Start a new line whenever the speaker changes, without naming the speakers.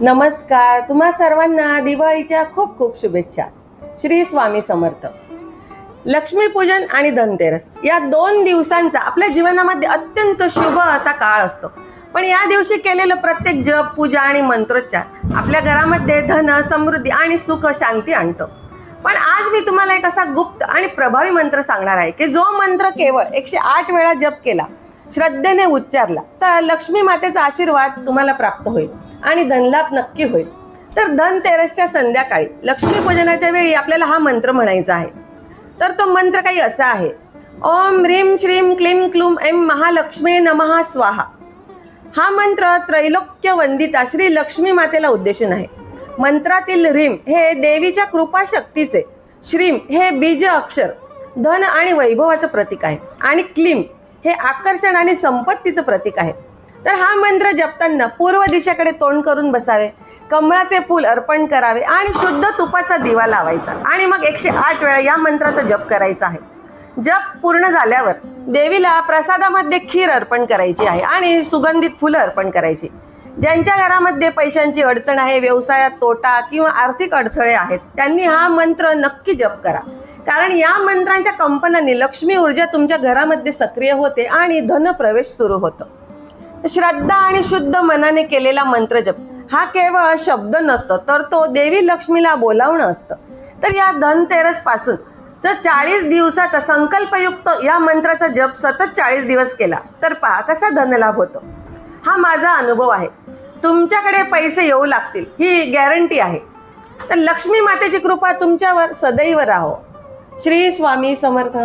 नमस्कार. तुम्हा सर्वांना दिवाळीच्या खूप खूप शुभेच्छा. श्री स्वामी समर्थ. लक्ष्मीपूजन आणि धनतेरस या दोन दिवसांचा आपल्या जीवनामध्ये अत्यंत शुभ असा काळ असतो. पण या दिवशी केलेलं प्रत्येक जप पूजा आणि मंत्रोच्चार आपल्या घरामध्ये धन समृद्धी आणि सुख शांती आणतो. पण आज मी तुम्हाला एक असा गुप्त आणि प्रभावी मंत्र सांगणार आहे की जो मंत्र केवळ एकशे आठ वेळा जप केला श्रद्धेने उच्चारला तर लक्ष्मी मातेचा आशीर्वाद तुम्हाला प्राप्त होईल. आणि धनलाभ नक्की होईल. तर धनतेरसच्या संध्याकाळी लक्ष्मीपूजनाच्या वेळी आपल्याला हा मंत्र म्हणायचा आहे. तर तो मंत्र काही असा आहे. ओम ह्रीम श्रीम क्लीम क्लूम एम महालक्ष्मी नमः स्वाहा. हा मंत्र त्रैलोक्य वंदिता श्री लक्ष्मी मातेला उद्देशून आहे. मंत्रातील रीम हे देवीच्या कृपा शक्तीचे श्रीम हे बीज अक्षर धन आणि वैभवाचं प्रतीक आहे. आणि क्लीम हे आकर्षण आणि संपत्तीचं प्रतीक आहे. तर हा मंत्र जपताना पूर्व दिशेकडे तोंड करून बसावे कमळाचे फूल अर्पण करावे आणि शुद्ध तुपाचा दिवा लावायचा. आणि मग एकशे आठ वेळा या मंत्राचा जप करायचा आहे. जप पूर्ण झाल्यावर देवीला प्रसादामध्ये खीर अर्पण करायची आहे आणि सुगंधित फुलं अर्पण करायची. ज्यांच्या घरामध्ये पैशांची अडचण आहे व्यवसायात तोटा किंवा आर्थिक अडथळे आहेत त्यांनी हा मंत्र नक्की जप करा. कारण या मंत्रांच्या कंपनाने लक्ष्मी ऊर्जा तुमच्या घरामध्ये सक्रिय होते आणि धन प्रवेश सुरू होतो. श्रद्धा आणि शुद्ध मनाने केलेला मंत्र जप. हा केवळ शब्द नसतो तर तो देवी लक्ष्मीला बोलावणं असतं. तर या धनतेरसपासून जर चाळीस दिवसाचा संकल्पयुक्त या मंत्राचा जप सतत चाळीस दिवस केला तर पहा कसा धनलाभ होतो. हा माझा अनुभव आहे. तुमच्याकडे पैसे येऊ लागतील ही गॅरंटी आहे. तर लक्ष्मी मातेची कृपा तुमच्यावर सदैव राहो. श्री स्वामी समर्थ.